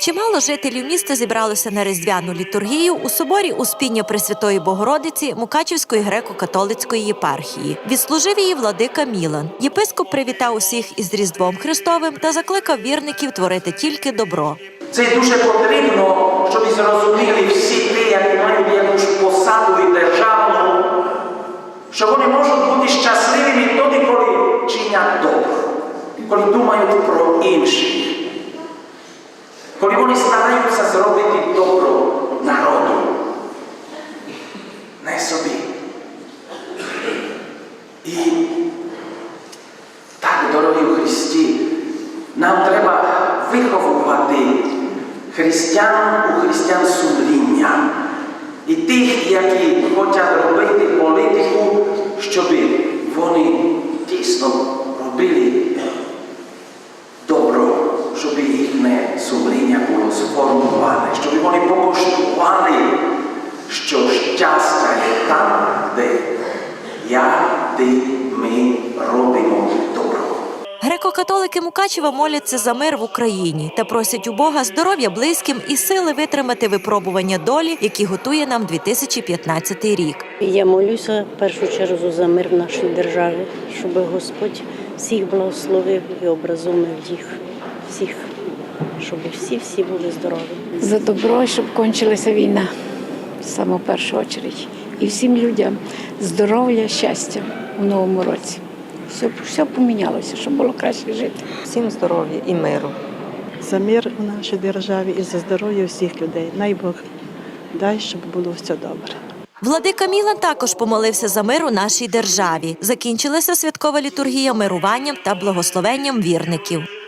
Чимало жителів міста зібралося на різдвяну літургію у соборі Успіння Пресвятої Богородиці Мукачівської греко-католицької єпархії. Відслужив її владика Мілан. Єпископ привітав усіх із Різдвом Христовим та закликав вірників творити тільки добро. Це дуже потрібно, щоб зрозуміли всі ті, які мають якусь посаду і державну, що вони можуть бути щасливими тоді, коли чинять добро, коли думають про інших, коли вони стараються зробити добро народу, не собі. І так, дорогі у Христі, нам треба виховувати християн у християн сумління і тих, які хочуть робити політику, щоб вони дійсно робили добро, щоб їхнє сумління було сформоване, щоб вони покуштували, що щастя є там, де я, ти, ми робимо добро. Греко-католики Мукачева моляться за мир в Україні та просять у Бога здоров'я близьким і сили витримати випробування долі, які готує нам 2015 рік. Я молюся в першу чергу за мир в нашій державі, щоб Господь всіх благословив і образумив їх, всіх, щоб всі-всі були здорові. за добро, щоб кончилася війна в саму першу чергу. І всім людям здоров'я, щастя у новому році. Все, все помінялося, щоб було краще жити. всім здоров'я і миру. за мир у нашій державі і за здоров'я всіх людей. Най Бог дай, щоб було все добре. Владика Мілан також помолився за мир у нашій державі. Закінчилася святкова літургія мируванням та благословенням вірників.